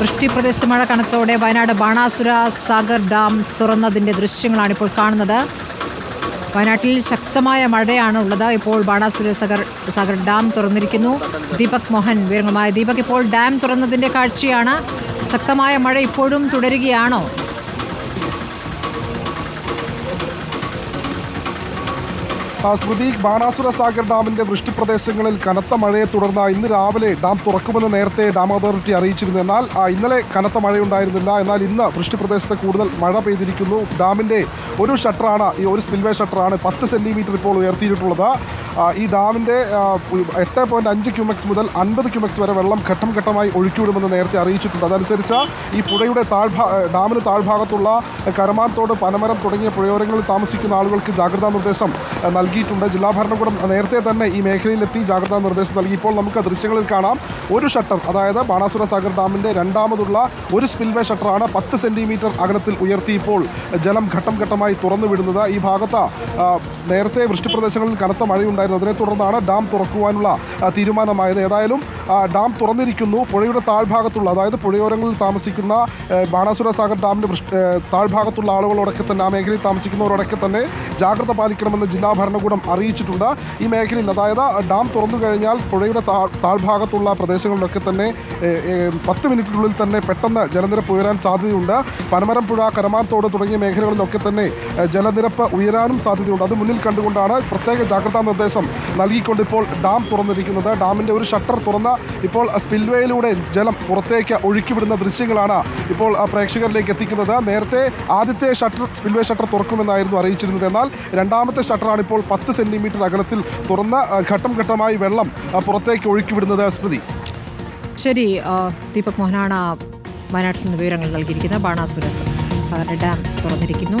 വൃഷ്ടിപ്രദേശത്ത് മഴ കനത്തോടെ വയനാട് ബാണാസുര സാഗർ ഡാം തുറന്നതിന്റെ ദൃശ്യങ്ങളാണ് ഇപ്പോൾ കാണുന്നത്. വയനാട്ടിൽ ശക്തമായ മഴയാണ് ഉള്ളത് ഇപ്പോൾ ബാണാസുര സാഗർ സാഗർ ഡാം തുറന്നിരിക്കുന്നു. ദീപക് മോഹൻ വിവരങ്ങളുമായി. ദീപക് ഇപ്പോൾ ഡാം തുറന്നതിന്റെ കാഴ്ചയാണ്. ശക്തമായ മഴ ഇപ്പോഴും തുടരുകയാണോ? സ്മൃതി ബാണാസുര സാഗർ ഡാമിന്റെ വൃഷ്ടിപ്രദേശങ്ങളിൽ കനത്ത മഴയെ തുടർന്ന് ഇന്ന് രാവിലെ ഡാം തുറക്കുമെന്ന് നേരത്തെ ഡാം അതോറിറ്റി അറിയിച്ചിരുന്നു. എന്നാൽ ഇന്നലെ കനത്ത മഴയുണ്ടായിരുന്നില്ല. എന്നാൽ ഇന്ന് വൃഷ്ടിപ്രദേശത്ത് കൂടുതൽ മഴ പെയ്തിരിക്കുന്നു. ഡാമിന്റെ ഒരു ഷട്ടറാണ് ഈ ഒരു സ്പിൽവേ ഷട്ടറാണ് പത്ത് സെന്റിമീറ്റർ ഇപ്പോൾ ഉയർത്തിയിട്ടുള്ളത്. ഈ ഡാമിന്റെ എട്ട് പോയിന്റ് അഞ്ച് ക്യൂമെക്സ് മുതൽ അൻപത് ക്യൂമെക്സ് വരെ വെള്ളം ഘട്ടം ഘട്ടമായി ഒഴുക്കിവിടുമെന്ന് നേരത്തെ അറിയിച്ചിട്ടുണ്ട്. അതനുസരിച്ച് ഈ പുഴയുടെ താഴ്ഭാ ഡാമിന് താഴ്ഭാഗത്തുള്ള കരമാൻതോട് പനമരം തുടങ്ങിയ പുഴയോരങ്ങളിൽ താമസിക്കുന്ന ആളുകൾക്ക് ജാഗ്രതാ നിർദ്ദേശം നൽകിയിട്ടുണ്ട്. ജില്ലാ ഭരണകൂടം നേരത്തെ തന്നെ ഈ മേഖലയിലെത്തി ജാഗ്രതാ നിർദ്ദേശം നൽകി. ഇപ്പോൾ നമുക്ക് ദൃശ്യങ്ങളിൽ കാണാം. ഒരു ഷട്ടർ അതായത് ബാണാസുര സാഗർ ഡാമിന്റെ രണ്ടാമതുള്ള ഒരു സ്പിൽവേ ഷട്ടറാണ് പത്ത് സെന്റിമീറ്റർ അകലത്തിൽ ഉയർത്തി ഇപ്പോൾ ജലം ഘട്ടം ഘട്ടമായി തുറന്നു വിടുന്നത് ഈ ഭാഗത്ത് നേരത്തെ വൃഷ്ടിപ്രദേശങ്ങളിൽ കനത്ത മഴയുണ്ടായിരുന്നു അതിനെ തുടർന്നാണ് ഡാം തുറക്കുവാനുള്ള തീരുമാനമായത്. ഏതായാലും ഡാം തുറന്നിരിക്കുന്നു. പുഴയുടെ താഴ്ഭാഗത്തുള്ള അതായത് പുഴയോരങ്ങളിൽ താമസിക്കുന്ന ബാണാസുര സാഗർ ഡാമിന്റെ താഴ്ഭാഗത്തുള്ള ആളുകളോടൊക്കെ തന്നെ ആ മേഖലയിൽ താമസിക്കുന്നവരോടൊക്കെ തന്നെ ജാഗ്രത പാലിക്കണമെന്ന് ജില്ലാ ഭരണകൂടം അറിയിച്ചിട്ടുണ്ട്. ഈ മേഖലയിൽ അതായത് ഡാം തുറന്നു കഴിഞ്ഞാൽ പുഴയുടെ താഴ്- താഴ്ഭാഗത്തുള്ള പ്രദേശങ്ങളിലൊക്കെ തന്നെ പത്ത് മിനിറ്റിനുള്ളിൽ തന്നെ പെട്ടെന്ന് ജലനിരപ്പ് ഉയരാൻ സാധ്യതയുണ്ട്. പനമരം പുഴ കരമാൻതോട് തുടങ്ങിയ മേഖലകളിലൊക്കെ തന്നെ ജലനിരപ്പ് ഉയരാനും സാധ്യതയുണ്ട്. അത് മുന്നിൽ കണ്ടുകൊണ്ടാണ് പ്രത്യേക ജാഗ്രതാ നിർദ്ദേശം നൽകിക്കൊണ്ട് ഇപ്പോൾ ഡാം തുറന്നിരിക്കുന്നത്. ഡാമിന്റെ ഒരു ഷട്ടർ തുറന്ന ഇപ്പോൾ സ്പിൽവേയിലൂടെ ജലം പുറത്തേക്ക് ഒഴുക്കിവിടുന്ന ദൃശ്യങ്ങളാണ് ഇപ്പോൾ പ്രേക്ഷകരിലേക്ക് എത്തിക്കുന്നത്. നേരത്തെ ആദ്യത്തെ ഷട്ടർ സ്പിൽവേ ഷട്ടർ തുറക്കുമെന്നായിരുന്നു അറിയിച്ചിരുന്നത്. എന്നാൽ രണ്ടാമത്തെ ഷട്ടറാണ് ഇപ്പോൾ പത്ത് സെന്റിമീറ്റർ അകലത്തിൽ തുറന്ന് ഘട്ടം ഘട്ടമായി വെള്ളം പുറത്തേക്ക് ഒഴുക്കിവിടുന്നത് സ്മൃതി. ശരി ദീപക് മോഹനാണ് വയനാട്ടിൽ നിന്ന് വിവരങ്ങൾ നൽകിയിരിക്കുന്നത്. ബാണാസുരസ് ഡാം തുറന്നിരിക്കുന്നു.